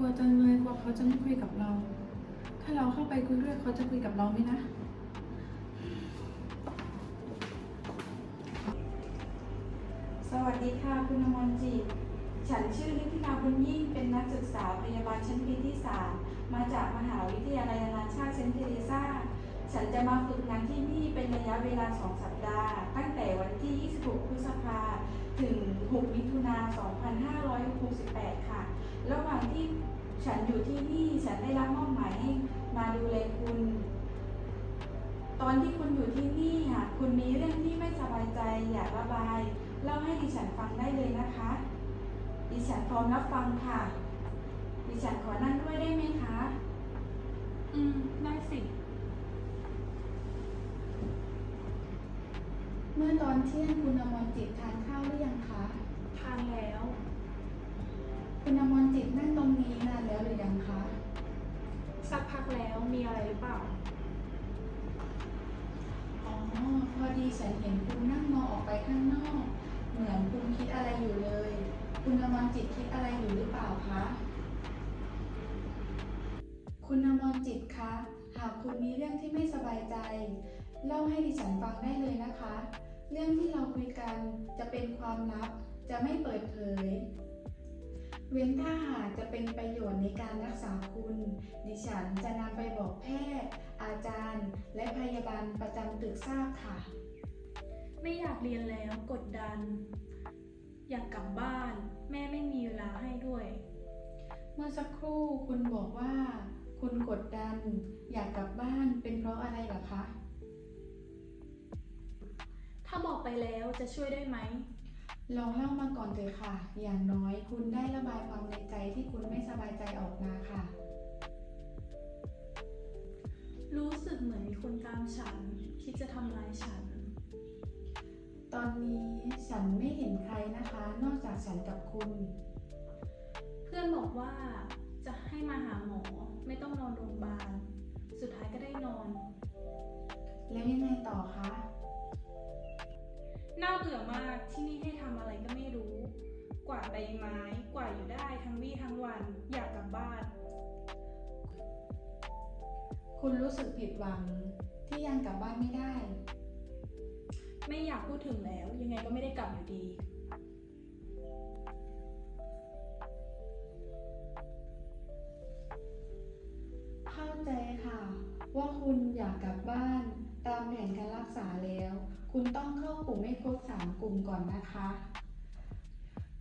ลัวจังเลยกลัวเขาจะไม่คุยกับเรา ถ้าเราเข้าไปคุยด้วยเขาจะคุยกับเราไหมนะ สวัสดีค่ะคุณอมรจิต ฉันชื่อนิตินาบุญยิ่งเป็นนักศึกษาพยาบาลชั้นปีที่3มาจากมหาวิทยาลัยนานาชาติเซนต์เทเรซาฉันจะมาฝึกงานที่นี่เป็นระยะเวลา 2 สัปดาห์ ตั้งแต่วันที่ 26 พฤษภาถึง 6 มิถุนา2568 ค่ะ ระห ว่างที่ฉันอยู่ที่นี่ฉันได้รับมอบหมายให้มาดูแลคุณ ตอนที่คุณอยู่ที่นี่หากคุณมีเรื่องที่ไม่สบายใจอยากระบายเล่าให้ดิฉันฟังได้เลยนะคะ ดิฉันพร้อมรับฟังค่ะ ดิฉันขอนั่งด้วยได้ไหมคะ อืม ได้สิ เมื่อตอนเที่ยงคุณอมรจิตทานข้าวหรือยังคะ ทานแล้ว คุณอมรจิตนั่งตรงนี้นานแล้วหรือยังคะ สักพักแล้วมีอะไรหรือเปล่า อ๋อ พอดีฉันเห็นคุณนั่งมองออกไปข้างนอก เหมือนคุณคิดอะไรอยู่เลย คุณอมรจิตคิดอะไรอยู่หรือเปล่าคะ คุณอมรจิตคะ หากคุณมีเรื่องที่ไม่สบายใจ เล่าให้ดิฉันฟังได้เลยนะคะ เรื่องที่เราคุยกันจะเป็นความลับ จะไม่เปิดเผย เว้นถ้าหากจะเป็นประโยชน์ในการรักษาคุณ ดิฉันจะนำไปบอกแพทย์ อาจารย์ และพยาบาลประจำตึกทราบค่ะ ไม่อยากเรียนแล้วกดดัน อยากกลับบ้าน แม่ไม่มีเวลาให้ด้วย เมื่อสักครู่คุณบอกว่า คุณกดดัน อยากกลับบ้านเป็นเพราะอะไรเหรอคะ ถ้าบอกไปแล้วจะช่วยได้ไหม ลองเล่ามาก่อนเถอะค่ะ อย่างน้อยคุณได้ระบายความในใจที่คุณไม่สบายใจออกมาค่ะ รู้สึกเหมือนมีคนตามฉัน คิดจะทำร้ายฉัน ตอนนี้ฉันไม่เห็นใครนะคะ นอกจากฉันกับคุณ เพื่อนบอกว่าจะให้มาหาหมอไม่ต้องนอนโรงพยาบาล สุดท้ายก็ได้นอน แล้วยังไงต่อคะ กวาดใบไม้ กวาดอยู่ได้ทั้งวี่ทั้งวัน อยากกลับบ้าน คุณรู้สึกผิดหวังที่ยังกลับบ้านไม่ได้ ไม่อยากพูดถึงแล้ว ยังไงก็ไม่ได้กลับอยู่ดี เข้าใจค่ะ ว่าคุณอยากกลับบ้าน ตามแผนการรักษาแล้ว คุณต้องเข้ากลุ่มให้ครบสามกลุ่มก่อนนะคะ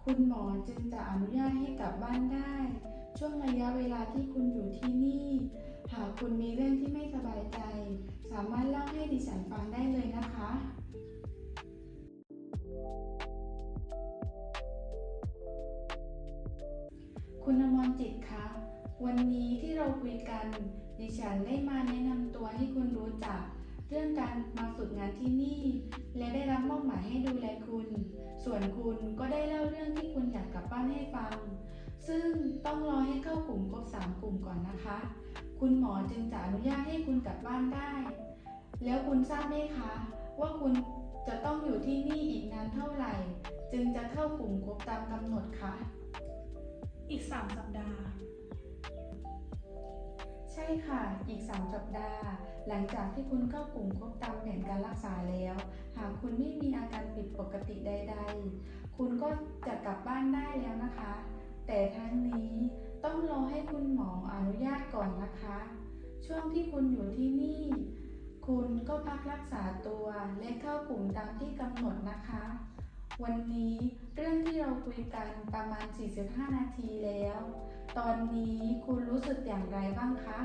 คุณหมอจึงจะอนุญาตให้กลับบ้านได้ ช่วงระยะเวลาที่คุณอยู่ที่นี่ หากคุณมีเรื่องที่ไม่สบายใจ สามารถเล่าให้ดิฉันฟังได้เลยนะคะคุณอมรจิตคะ วันนี้ที่เราคุยกัน ดิฉันได้มาแนะนำตัวให้คุณรู้จัก เรื่องการมาฝึกงานที่นี่ และได้รับมอบหมายให้ดูแลคุณ ส่วนคุณก็ได้ อยากกลับบ้านให้ฟัง ซึ่งต้องรอให้เข้ากลุ่มครบสามกลุ่มก่อนนะคะ คุณหมอจึงจะอนุญาตให้คุณกลับบ้านได้ แล้วคุณทราบไหมคะ ว่าคุณจะต้องอยู่ที่นี่อีกนานเท่าไหร่ จึงจะเข้ากลุ่มครบตามกำหนดคะอีก 3 สัปดาห์ ใช่ค่ะ อีก 3 สัปดาห์ หลังจากที่คุณเข้ากลุ่มครบตามแผนการรักษาแล้ว หากคุณไม่มีอาการผิดปกติใด ๆ คุณก็จะกลับบ้านได้แล้วนะคะ แต่ทั้งนี้ต้องรอให้คุณหมออนุญาตก่อนนะคะ ช่วงที่คุณอยู่ที่นี่ คุณก็พักรักษาตัวและเข้ากลุ่มตามที่กำหนดนะคะ วันนี้เรื่องที่เราคุยกันประมาณ 45 นาทีแล้ว ตอนนี้คุณรู้สึกอย่างไรบ้างคะ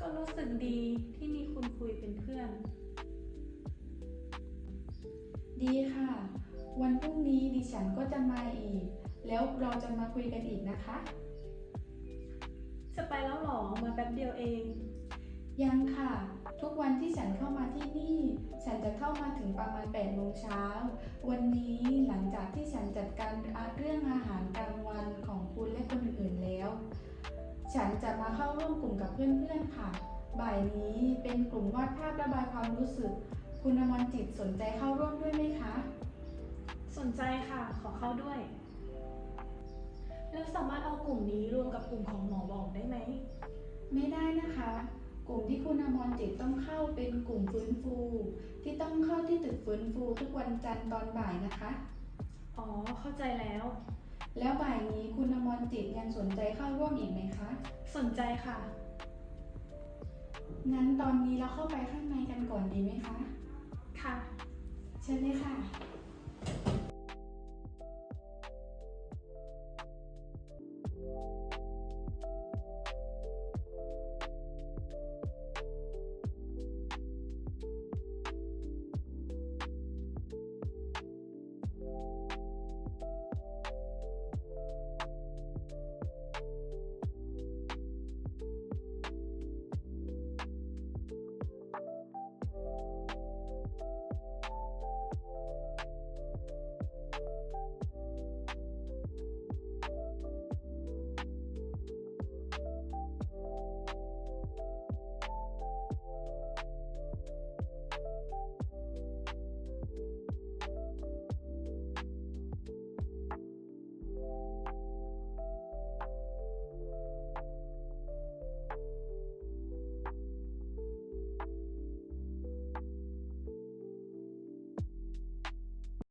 ก็รู้สึกดีที่มีคุณคุยเป็นเพื่อน ดีค่ะ วันพรุ่งนี้ดิฉันก็จะมาอีก แล้วเราจะมาคุยกันอีกนะคะ จะไปแล้วเหรอมาแป๊บเดียวเอง ยังค่ะ ทุกวันที่ฉันเข้ามาที่นี่ ฉันจะเข้ามาถึงประมาณ8โมงเช้า วันนี้หลังจากที่ฉันจัดการเรื่องอาหารกลางวันของคุณและคนอื่นๆแล้ว ฉันจะมาเข้าร่วมกลุ่มกับเพื่อนๆค่ะ บ่ายนี้เป็นกลุ่มวาดภาพระบายความรู้สึก คุณอมรจิตสนใจเข้าร่วมด้วยไหมคะ สนใจค่ะ ขอเข้าด้วย แล้วสามารถเอากลุ่มนี้รวมกับกลุ่มของหมอบอกได้ไหม ไม่ได้นะคะ กลุ่มที่คุณอมรจิตต้องเข้าเป็นกลุ่มฟื้นฟู ที่ต้องเข้าที่ตึกฟื้นฟูทุกวันจันทร์ตอนบ่ายนะคะ อ๋อ เข้าใจแล้ว แล้วบ่ายนี้คุณอมรจิตยังสนใจเข้าร่วมอีกไหมคะ สนใจค่ะ งั้นตอนนี้เราเข้าไปข้างในกันก่อนดีไหมคะ ค่ะ เชิญเลยค่ะ